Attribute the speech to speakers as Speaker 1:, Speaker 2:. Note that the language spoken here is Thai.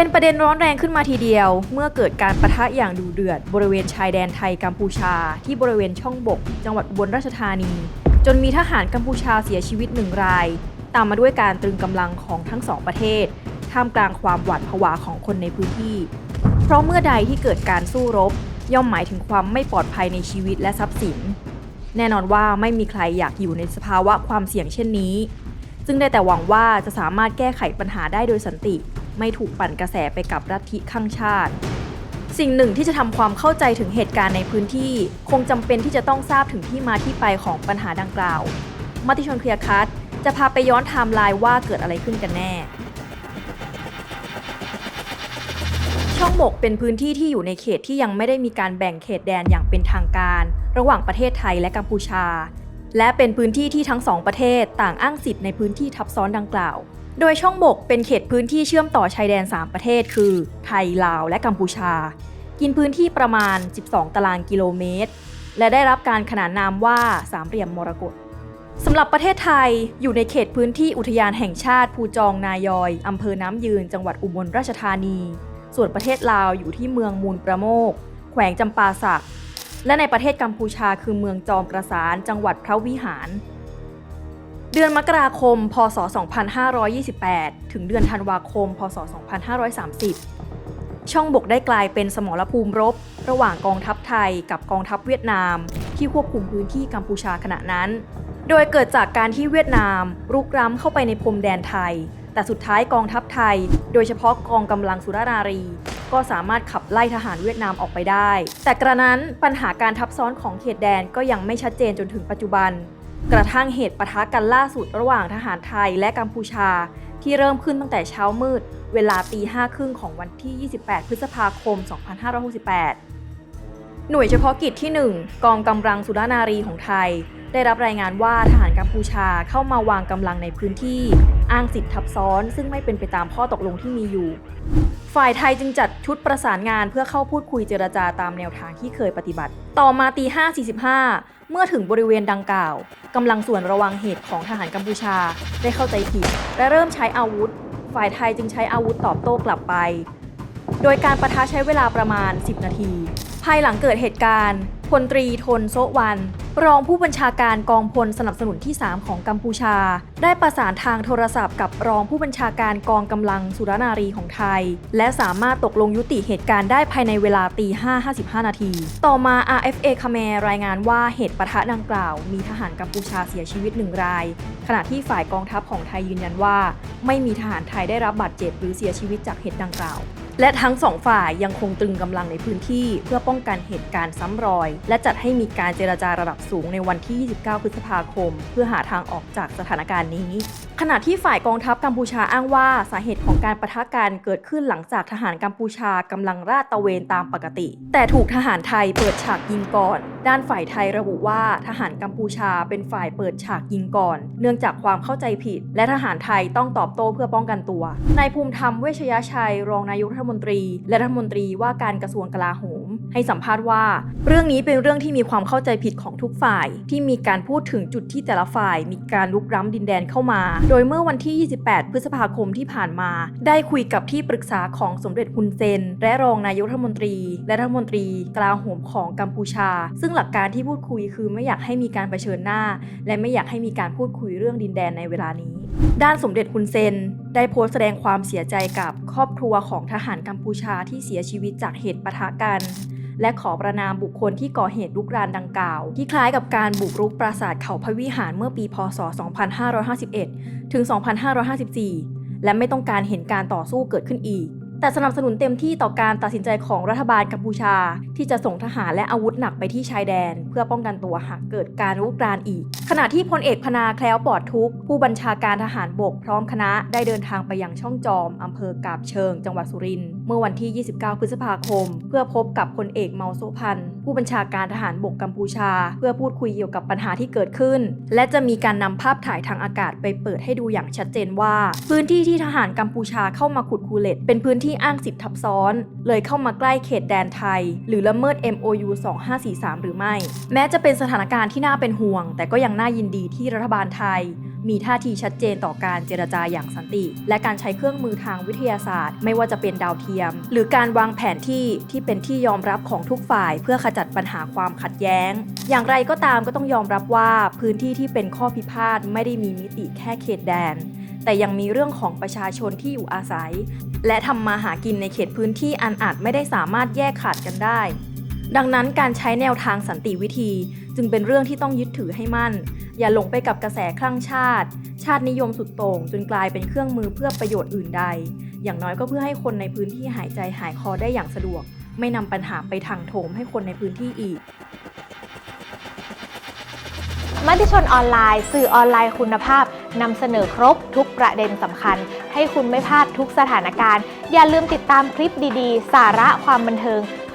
Speaker 1: เป็นประเด็นร้อนแรงขึ้นมาทีเดียว เมื่อเกิดการประทะอย่างดุเดือด บริเวณชายแดนไทยกัมพูชา ที่บริเวณช่องบก จังหวัดอุบลราชธานี จนมีทหารกัมพูชาเสียชีวิตหนึ่งราย ตามมาด้วยการตรึงกำลังของทั้งสองประเทศ ท่ามกลางความหวาดผวาของคนในพื้นที่ เพราะเมื่อใดที่เกิดการสู้รบ ย่อมหมายถึงความไม่ปลอดภัยในชีวิตและทรัพย์สิน แน่นอนว่าไม่มีใครอยากอยู่ในสภาวะความเสี่ยงเช่นนี้ ซึ่งได้แต่หวังว่าจะสามารถแก้ไขปัญหาได้โดยสันติ ไม่ถูกปั่นกระแสไปกับรัฐทิข้างชาติ สิ่งหนึ่งที่จะทำความเข้าใจถึงเหตุการณ์ในพื้นที่ คงจำเป็นที่จะต้องทราบถึงที่มาที่ไปของปัญหาดังกล่าวมติชนเคลียร์คัทจะพาไปย้อนไทม์ไลน์ว่าเกิดอะไรขึ้นกันแน่ ช่องบกเป็นพื้นที่ที่อยู่ในเขตที่ยังไม่ได้มีการแบ่งเขตแดนอย่างเป็นทางการ ระหว่างประเทศไทยและกัมพูชา และเป็นพื้นที่ที่ทั้งสองประเทศต่างอ้างสิทธิ์ในพื้นที่ทับซ้อนดังกล่าว โดยช่องบกเป็นเขตพื้นที่เชื่อมต่อชายแดน 3 ประเทศ คือ ไทย ลาว และกัมพูชา กินพื้นที่ประมาณ 12 ตารางกิโลเมตร และได้รับการขนานนามว่าสามเหลี่ยมมรกตสำหรับประเทศไทยอยู่ในเขตพื้นที่อุทยานแห่งชาติ ภูจองนายอยอำเภอน้ำยืน จังหวัดอุบลราชธานี ส่วนประเทศลาวอยู่ที่เมืองมูลประโมก แขวงจำปาสัก และในประเทศกัมพูชาคือเมืองจอมประสาน จังหวัดพระวิหาร ดือนมกราคม พศ 2528 ถึงเดือนธันวาคม พศ 2530 ช่องบกได้กลายเป็นสมรภูมิรบ ระหว่างกองทัพไทยกับกองทัพเวียดนาม ที่ควบคุมพื้นที่กัมพูชาขณะนั้น โดยเกิดจากการที่เวียดนามรุกร้ำเข้าไปในพรมแดนไทย แต่สุดท้ายกองทัพไทย โดยเฉพาะกองกำลังสุรนารี ก็สามารถขับไล่ทหารเวียดนามออกไปได้ แต่กระนั้นปัญหาการทับซ้อนของเขตแดนก็ยังไม่ชัดเจนจนถึงปัจจุบัน กระทั่งเหตุปะทะกันล่าสุดระหว่างทหารไทยและกัมพูชา ที่เริ่มขึ้นตั้งแต่เช้ามืด เวลาตีห้าครึ่งของวันที่ 28 พฤษภาคม 2568 หน่วยเฉพาะกิจที่ 1 กองกำลังสุรนารีของไทย ได้รับรายงานว่าทหารกัมพูชาเข้ามาวางกำลังในพื้นที่ อ้างสิทธิ์ทับซ้อน ซึ่งไม่เป็นไปตามข้อตกลงที่มีอยู่ ฝ่ายไทยจึงจัดชุดประสานงานเพื่อเข้าพูดคุยเจรจาตามแนวทางที่เคยปฏิบัติ ต่อมาตี5.45 เมื่อถึงบริเวณดังกล่าวกำลังส่วนระวังเหตุของทหารกัมพูชาได้เข้าใจผิด และเริ่มใช้อาวุธ ฝ่ายไทยจึงใช้อาวุธตอบโต้กลับไป โดยการประทะใช้เวลาประมาณ 10 นาที ภายหลังเกิดเหตุการณ์พลตรีทนโซวัน รองผู้บัญชาการกองพลสนับสนุนที่ 3 ของกัมพูชา ได้ประสานทางโทรศัพท์กับรองผู้บัญชาการกองกำลังสุรนารีของไทย และสามารถตกลงยุติเหตุการณ์ได้ภายในเวลาตี5.55 นาที ต่อมา RFA คาเมรายงานว่าเหตุปะทะดังกล่าว มีทหารกัมพูชาเสียชีวิตหนึ่งราย ขณะที่ฝ่ายกองทัพของไทยยืนยันว่า ไม่มีทหารไทยได้รับบาดเจ็บหรือเสียชีวิตจากเหตุดังกล่าว และทั้งสองฝ่ายยังคงตรึงกำลังในพื้นที่ เพื่อป้องกันเหตุการณ์ซ้ำรอย และจัดให้มีการเจรจาระดับสูงในวันที่ 29 พฤษภาคม เพื่อหาทางออกจากสถานการณ์นี้ ขณะที่ฝ่ายกองทัพกัมพูชาอ้างว่าสาเหตุของการประทะกันเกิดขึ้นหลังจากทหารกัมพูชากำลังราดตระเวนตามปกติ แต่ถูกทหารไทยเปิดฉากยิงก่อนด้านฝ่ายไทยระบุว่าทหารกัมพูชาเป็นฝ่ายเปิดฉากยิงก่อน เนื่องจากความเข้าใจผิด และทหารไทยต้องตอบโต้เพื่อป้องกันตัวนายภูมิธรรมเวชยชัย รองนายกรัฐมนตรี และรัฐมนตรีว่าการกระทรวงกลาโหม ให้สัมภาษณ์ว่า เรื่องนี้เป็นเรื่องที่มีความเข้าใจผิดของทุกฝ่าย ที่มีการพูดถึงจุดที่แต่ละฝ่าย มีการลุกล้ำดินแดนเข้ามา โดยเมื่อวันที่ 28 พฤษภาคมที่ผ่านมา ได้คุยกับที่ปรึกษาของสมเด็จฮุนเซน และรองนายกรัฐมนตรี และรัฐมนตรีกลาโหมของกัมพูชา ซึ่งหลักการที่พูดคุยคือไม่อยากให้มีการเผชิญหน้า และไม่อยากให้มีการพูดคุยเรื่องดินแดนในเวลานี้ ด้านสมเด็จฮุนเซน ได้โพสต์แสดงความเสียใจกับครอบครัวของทหารกัมพูชาที่เสียชีวิตจากเหตุปะทะกัน และขอประนามบุคคลที่ก่อเหตุลุกรานดังกล่าว ที่คล้ายกับการบุกรุกปราสาทเขาพระวิหารเมื่อปีพศ 2551 ถึง 2554 และไม่ต้องการเห็นการต่อสู้เกิดขึ้นอีก แต่สนับสนุนเต็มที่ต่อการตัดสินใจของรัฐบาลกัมพูชา ที่จะส่งทหารและอาวุธหนักไปที่ชายแดน เพื่อป้องกันตัวหากเกิดการรุกรานอีก ขณะที่พลเอกพนาแคล้วปลอดทุก ผู้บัญชาการทหารบกพร้อมคณะได้เดินทางไปยังช่องจอมอำเภอกาบเชิง จังหวัดสุรินทร์ เมื่อวันที่ 29 พฤษภาคม เพื่อพบกับพลเอกเมาโซพัน ผู้บัญชาการทหารบกกัมพูชา เพื่อพูดคุยเกี่ยวกับปัญหาที่เกิดขึ้น และจะมีการนำภาพถ่ายทางอากาศไปเปิดให้ดูอย่างชัดเจนว่า พื้นที่ที่ทหารกัมพูชาเข้ามาขุดคูเลตเป็นพื้นที่อ้างสิทธิทับซ้อน เลยเข้ามาใกล้เขตแดนไทย หรือละเมิด MOU 2543 หรือไม่ แม้จะเป็นสถานการณ์ที่น่าเป็นห่วง แต่ก็ยังน่ายินดีที่รัฐบาลไทย มีท่าทีชัดเจนต่อการเจรจาอย่างสันติ และการใช้เครื่องมือทางวิทยาศาสตร์ ไม่ว่าจะเป็นดาวเทียม หรือการวางแผนที่ที่เป็นที่ยอมรับของทุกฝ่าย เพื่อขจัดปัญหาความขัดแย้ง อย่างไรก็ตามก็ต้องยอมรับว่าพื้นที่ที่เป็นข้อพิพาทไม่ได้มีมิติแค่เขตแดน แต่ยังมีเรื่องของประชาชนที่อยู่อาศัย และทำมาหากินในเขตพื้นที่อันอาจไม่ได้สามารถแยกขาดกันได้ ดังนั้นการใช้แนวทางสันติวิธี จึงเป็นเรื่องที่ต้องยึดถือให้มั่น อย่าหลงไปกับกระแสคลั่งชาติ ชาตินิยมสุดโต่งจนกลายเป็นเครื่องมือเพื่อประโยชน์อื่นใด อย่างน้อยก็เพื่อให้คนในพื้นที่หายใจหายคอได้อย่างสะดวก ไม่นำปัญหาไปทางโถมให้คนในพื้นที่อีก
Speaker 2: มติชนออนไลน์ สื่อออนไลน์คุณภาพนำเสนอครบทุกประเด็นสำคัญ ให้คุณไม่พลาดทุกสถานการณ์ อย่าลืมติดตามคลิปดีๆ สาระความบันเทิง